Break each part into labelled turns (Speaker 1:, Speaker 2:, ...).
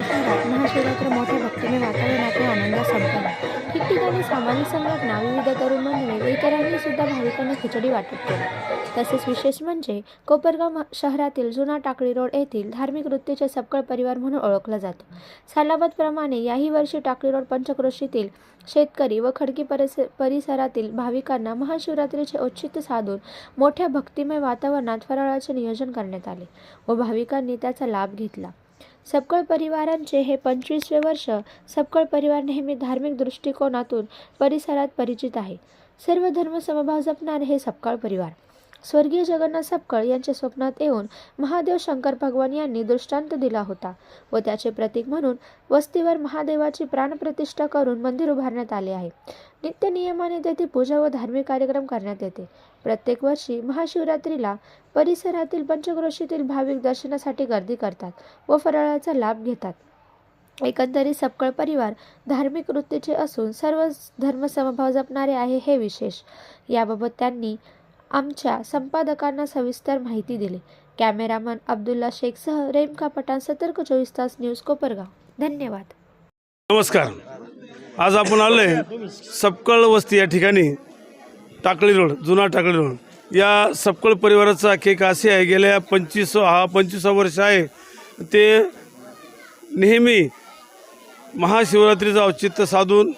Speaker 1: शहरात महाशिवरात्र मोठ्या भक्तिमय वातावरणात व आनंदात संपला. ठिकठिकाणी सामाजिक संघटना विविध तरुण मंडळे इतरांनी सुद्धा भाविकांना खिचडी वाटप केली. तसेच विशेष म्हणजे कोपरगाव शहरातील जुना टाकळी रोड येथील धार्मिक वृत्तीचे सपकळ परिवार म्हणून ओळखला जातो. सालाबादप्रमाणे याही वर्षी टाकळी रोड पंचक्रोशीतील शेतकरी व खडकी परिस परिसरातील भाविकांना महाशिवरात्रीचे औचित्य साधून मोठ्या भक्तिमय वातावरणात फराळाचे नियोजन करण्यात आले व भाविकांनी त्याचा लाभ घेतला. सपकाळ परिवारांचे हे पंचवीसवे वर्ष सपकाळ परिवार नेहमी धार्मिक दृष्टिकोनातून परिसरात परिचित आहे. सर्व धर्म समभाव जपणारे हे सपकाळ परिवार. स्वर्गीय जगन्नाथ सपकाळ यांच्या स्वप्नात येऊन महादेव शंकर भगवान यांनी दृष्टांत दिला होता व त्याचे प्रतीक म्हणून वस्तीवर महादेवाची प्राणप्रतिष्ठा करून मंदिर उभारण्यात आले आहे. नित्य नियमाने तेथे पूजा व धार्मिक कार्यक्रम करण्यात येते. प्रत्येक वर्षी महाशिवरात्रीला परिसरातील पंचक्रोशीतील भाविक दर्शनासाठी गर्दी करतात व फराळाचा लाभ घेतात. एकंदरीत सपकळ परिवार धार्मिक वृत्तीचे असून सर्व धर्मसमभाव जपणारे आहे हे विशेष. याबाबत त्यांनी आमच्या संपादकांना सविस्तर माहिती दिली. कॅमेरामन अब्दुल्ला शेखसह रेमका पठाण सतर्क चोवीस तास न्यूज कोपरगाव. धन्यवाद.
Speaker 2: नमस्कार. आज आपण आलोय सपकळ वस्ती या ठिकाणी टाकळी रोड जुना टाकळी रोड. या सपकळ परिवाराचा केक असे आहे. गेल्या पंचवीस हा पंचवीसा वर्ष आहे. ते नेहमी महाशिवरात्रीचं औचित्य साधून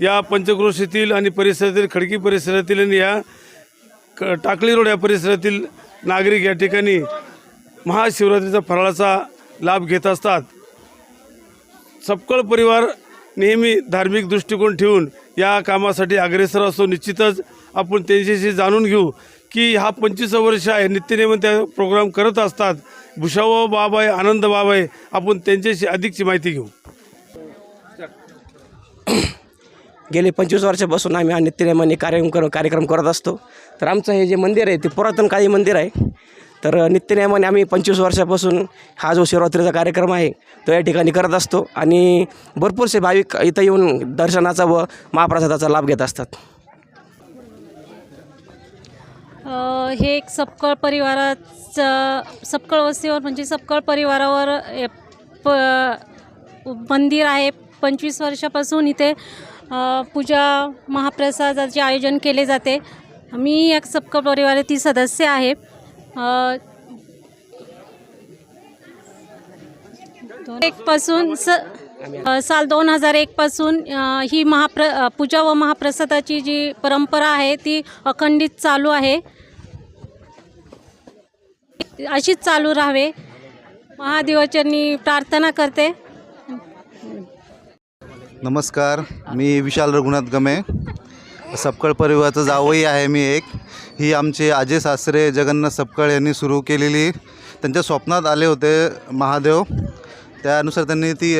Speaker 2: या पंचक्रोशीतील आणि परिसरातील खडकी परिसरातील आणि या क टाकळी रोड या परिसरातील नागरिक या ठिकाणी महाशिवरात्रीचा फराळाचा लाभ घेत असतात. सपकळ परिवार नेहमी धार्मिक दृष्टिकोन ठेवून या कामासाठी अग्रेसर असतो. निश्चितच आपण त्यांच्याशी जाणून घेऊ की हा पंचवीस वर्ष आहे. नित्यनेम त्या प्रोग्राम करत असतात. भुषावा बाब आहे आनंद बाब आहे आपण त्यांच्याशी अधिकची माहिती घेऊ.
Speaker 3: गेले पंचवीस वर्षापासून आम्ही हा नित्यनेमाने कार्यक्रम कर कार्यक्रम करत असतो. तर आमचं हे जे मंदिर आहे ते पुरातन काळी मंदिर आहे. तर नित्यनेमाने आम्ही पंचवीस वर्षापासून हा जो शिवरात्रीचा कार्यक्रम आहे तो या ठिकाणी करत असतो आणि भरपूरसे भाविक इथं येऊन दर्शनाचा व महाप्रसादाचा लाभ घेत असतात.
Speaker 4: हे एक सपकाळ परिवाराचं सपकाळ वस्तीवर म्हणजे सपकाळ परिवारावर ए, प मंदिर आहे. पंचवीस वर्षापासून इथे पूजा महाप्रसादाचे आयोजन केले जाते. मी एक सपकाळ परिवारातील सदस्य आहे. एकपासून स साल दोन हजार एकपासून ही महाप्र पूजा व महाप्रसादाची जी परंपरा आहे ती अखंडित चालू आहे. अशीच चालू राहावे. महादेवाच्यांनी प्रार्थना करते.
Speaker 5: नमस्कार मी विशाल रघुनाथ गमे. सपकळ परिवाराचं जावई आहे मी एक. ही आमचे आजे सासरे जगन्नाथ सपकाळ यांनी सुरू केलेली. त्यांच्या स्वप्नात आले होते महादेव. त्यानुसार त्यांनी ती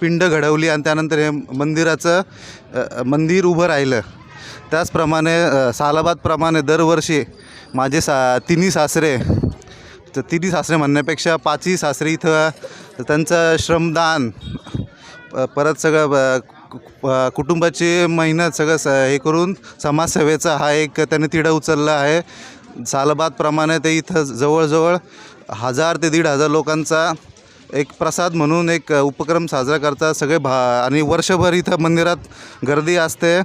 Speaker 5: पिंड घडवली आणि त्यानंतर हे मंदिराचं मंदिर उभं राहिलं. त्याचप्रमाणे सालाबादप्रमाणे दरवर्षी माझे सा तिन्ही सासरे तर तिन्ही सासरे म्हणण्यापेक्षा पाचही सासरे इथं त्यांचं श्रमदान प- परत सगळं ब- कुटुंबाची मेहनत सगळं स हे करून समाजसेवेचा हा एक त्याने तिढा उचलला आहे. सालबादप्रमाणे ते इथं जवळजवळ हजार ते दीड हजार लोकांचा एक प्रसाद म्हणून एक उपक्रम साजरा करतात सगळे भा आणि वर्षभर इथं मंदिरात गर्दी असते.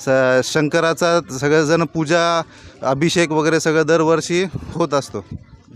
Speaker 5: स शंकराचा सगळेजण पूजा अभिषेक वगैरे सगळं दरवर्षी होत असतो.